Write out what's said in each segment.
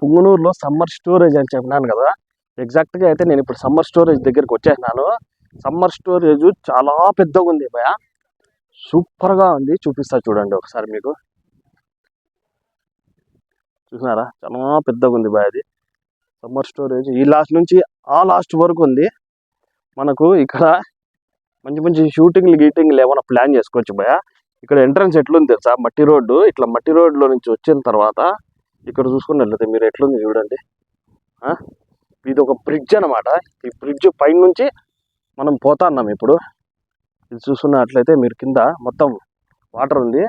పుంగనూరులో summer storage అని చెప్పినాను కదా. ఎగ్జాక్ట్గా అయితే నేను ఇప్పుడు సమ్మర్ స్టోరేజ్ దగ్గరికి వచ్చేసినాను. సమ్మర్ స్టోరేజ్ చాలా పెద్దగా ఉంది భయ సూపర్గా ఉంది. చూపిస్తా చూడండి ఒకసారి మీకు. చూసినారా? చాలా పెద్దగా ఉంది భయ అది. సమ్మర్ స్టోరేజ్ ఈ లాస్ట్ నుంచి ఆ లాస్ట్ వరకు ఉంది. మనకు ఇక్కడ మంచి మంచి షూటింగ్లు గీటింగ్లు ఏమైనా ప్లాన్ చేసుకోవచ్చు భయ ఇక్కడ ఎంట్రన్స్ ఎట్లుంది తెలుసా? మట్టి రోడ్డు ఇట్లా మట్టి రోడ్లో నుంచి వచ్చిన తర్వాత ఇక్కడ చూసుకున్నట్లయితే మీరు ఎట్లుంది చూడండి. ఆ? ఇది ఒక బ్రిడ్జ్ అన్నమాట. ఈ బ్రిడ్జ్ పైనుంచి మనం పోతాన్నాం ఇప్పుడు. ఇది చూసుకున్నట్లయితే మీరు కింద మొత్తం వాటర్ ఉంది.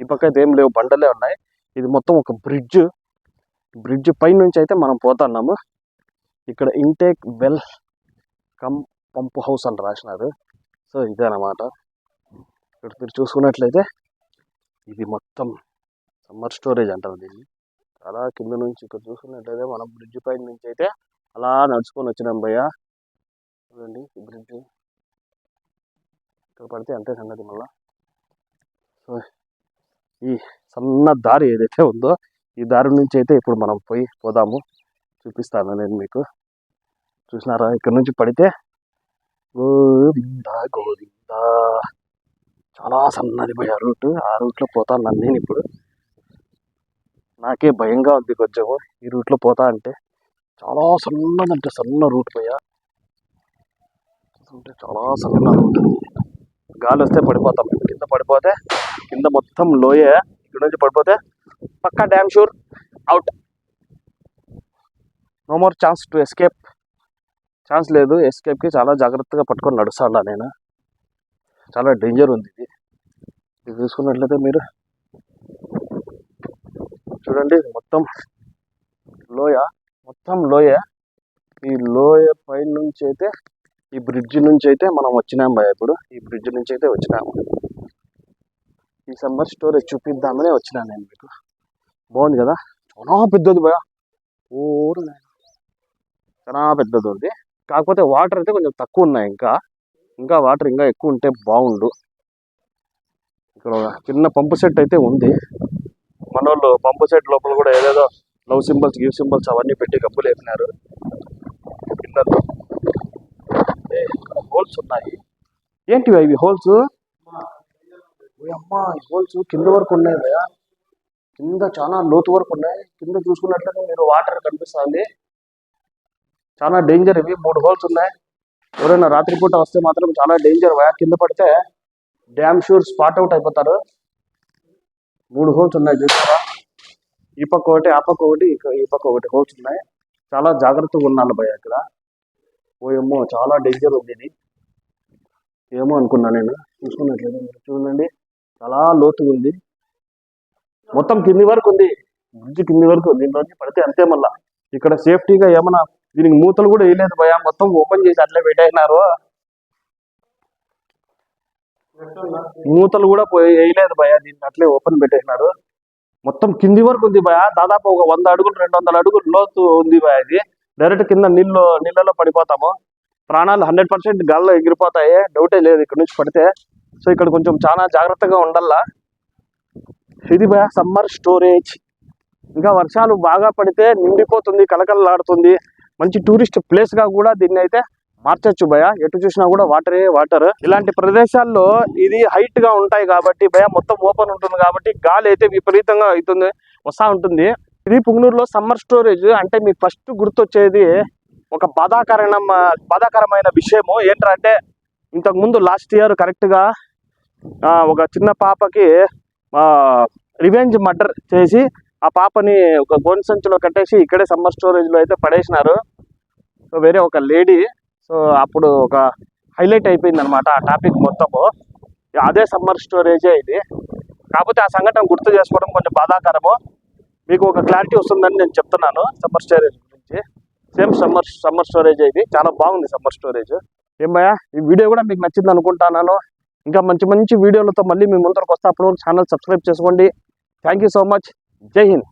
ఈ పక్క అయితే ఏం లేవు బండలే ఉన్నాయి. ఇది మొత్తం ఒక బ్రిడ్జ్ బ్రిడ్జ్ పైనుంచి అయితే మనం పోతున్నాము ఇక్కడ intake well cum pump house అని రాసినారు. సో ఇదే అన్నమాట. ఇక్కడ మీరు చూసుకున్నట్లయితే ఇది మొత్తం సమ్మర్ స్టోరేజ్ అంటారు దీన్ని. చాలా కింద నుంచి ఇక్కడ చూసుకున్నట్లయితే మనం బ్రిడ్జ్ పైన నుంచి అయితే అలా నడుచుకొని వచ్చినాం భయ్య. చూడండి ఈ బ్రిడ్జ్ ఇక్కడ పడితే అంతే సంగతి మళ్ళా. సో ఈ సన్న దారి ఏదైతే ఉందో ఈ దారి నుంచి అయితే ఇప్పుడు మనం పోయి పోదాము. చూపిస్తాను నేను మీకు. చూసినారా? ఇక్కడ నుంచి పడితే గోవింద గోవింద. చాలా సన్నది భయ రూట్ ఆ రూట్లో పోతాను నేను ఇప్పుడు. నాకే భయంగా ఉంది కొంచెము ఈ రూట్లో పోతా అంటే చాలా సన్నదంటే సన్న రూట్ పోయా. చూస్తుంటే చాలా సన్న రూట్ గాలి వస్తే పడిపోతాం. కింద పడిపోతే కింద మొత్తం లోయే ఇక్కడ నుంచి పడిపోతే పక్కా damn sure out no more chance to escape chance లేదు. ఎస్కేప్కి చాలా జాగ్రత్తగా పట్టుకొని నడుస్తాను నేను. చాలా డేంజర్ ఉంది ఇది. ఇది చూసుకున్నట్లయితే మీరు చూడండి మొత్తం లోయ. మొత్తం లోయ. ఈ లోయ పై నుంచి అయితే ఈ బ్రిడ్జ్ నుంచి అయితే మనం వచ్చినాం భయ ఇప్పుడు. ఈ బ్రిడ్జ్ నుంచి అయితే వచ్చినాము. ఈ సమ్మర్ స్టోరేజ్ చూపిద్దామని వచ్చినాను నేను మీకు. బాగుంది కదా? చాలా పెద్దది భయ ఊరు చాలా పెద్దది ఉంది కాకపోతే వాటర్ అయితే కొంచెం తక్కువ ఉన్నాయి ఇంకా. ఇంకా వాటర్ ఇంకా ఎక్కువ ఉంటే బాగుండు. ఇక్కడ చిన్న పంపు సెట్ అయితే ఉంది. మనోళ్ళు పంపు సెట్ లోపల కూడా ఏదేదో లవ్ సింబల్స్ గివ్ సింబల్స్ అవన్నీ పెట్టి కప్పులు వేసినారు పిల్లలు హోల్స్ ఉన్నాయి. ఏంటివి ఇవి? హోల్స్? అమ్మా ఈ హోల్స్ కింద వరకు ఉన్నాయి కింద చాలా లోతు వరకు ఉన్నాయి. కింద చూసుకున్నట్లయితే మీరు వాటర్ కనిపిస్తుంది. చాలా డేంజర్ ఇవి. మూడు హోల్స్ ఉన్నాయి. ఎవరైనా రాత్రిపూట వస్తే మాత్రం చాలా డేంజర్ భయ కింద పడితే డ్యామ్ షూర్ స్పాట్ అవుట్ అయిపోతారు. మూడు హోల్స్ ఉన్నాయి చూసారా ఈ పక్క ఒకటి ఆ పక్క ఒకటి ఈ పక్క ఒకటి హోల్స్ ఉన్నాయి. చాలా జాగ్రత్తగా ఉన్నాను భయ ఇక్కడ. ఓ ఏమో చాలా డేంజర్ ఉంది ఇది. ఏమో అనుకున్నా నేను. చూసుకున్నట్లేదు చూడండి. చాలా లోతుగా ఉంది. మొత్తం కింది వరకు ఉంది. బ్రిడ్జ్ కింది వరకు దీనిలోంచి పడితే అంతే మళ్ళా. ఇక్కడ సేఫ్టీగా ఏమన్నా దీనికి మూతలు కూడా వేయలేదు భయ మొత్తం ఓపెన్ చేసి అట్లే పెట్టేసినారు. మూతలు కూడా పోయి వేయలేదు భయ దీన్ని అట్లే ఓపెన్ పెట్టేసినారు. మొత్తం కింది వరకు ఉంది భయ దాదాపు ఒక వంద అడుగులు రెండు వందల అడుగులు లోతు ఉంది భయ ఇది. డైరెక్ట్ కింద నీళ్ళు నీళ్ళలో పడిపోతాము. ప్రాణాలు హండ్రెడ్ పర్సెంట్ గాల్లో ఎగిరిపోతాయి డౌటే లేదు ఇక్కడ నుంచి పడితే. సో ఇక్కడ కొంచెం చాలా జాగ్రత్తగా ఉండాలా? ఇది భయ సమ్మర్ స్టోరేజ్ ఇంకా వర్షాలు బాగా పడితే నిండిపోతుంది కలకలలాడుతుంది మంచి టూరిస్ట్ ప్లేస్గా కూడా దీన్ని అయితే మార్చొచ్చు భయ ఎటు చూసినా కూడా వాటరే వాటర్. ఇలాంటి ప్రదేశాల్లో ఇది హైట్గా ఉంటాయి కాబట్టి భయ మొత్తం ఓపెన్ ఉంటుంది కాబట్టి గాలి అయితే విపరీతంగా అవుతుంది వస్తా ఉంటుంది. ఇది పుంగనూరులో సమ్మర్ స్టోరేజ్ అంటే మీకు ఫస్ట్ గుర్తొచ్చేది ఒక బాధాకరణ బాధాకరమైన విషయము ఏంటంటే ఇంతకు ముందు లాస్ట్ ఇయర్ కరెక్ట్గా ఒక చిన్న పాపకి రివెంజ్ మర్డర్ చేసి ఆ పాపని ఒక గోన్ సంచిలో కట్టేసి ఇక్కడే సమ్మర్ స్టోరేజ్లో అయితే పడేసినారు. సో వేరే ఒక లేడీ సో అప్పుడు ఒక హైలైట్ అయిపోయింది అనమాట ఆ టాపిక్ మొత్తము. అదే సమ్మర్ స్టోరేజే ఇది. కాకపోతే ఆ సంఘటన గుర్తు చేసుకోవడం కొంచెం బాధాకరము. మీకు ఒక క్లారిటీ వస్తుందని నేను చెప్తున్నాను సమ్మర్ స్టోరేజ్ గురించి. సేమ్ సమ్మర్ సమ్మర్ స్టోరేజ్ ఇది. చాలా బాగుంది సమ్మర్ స్టోరేజ్. ఏమయ్యా ఈ వీడియో కూడా మీకు నచ్చింది అనుకుంటున్నాను. ఇంకా మంచి మంచి వీడియోలతో మళ్ళీ మీ ముందరకు వస్తే అప్పుడు ఛానల్ సబ్స్క్రైబ్ చేసుకోండి. Thank you so much. Jai Hind.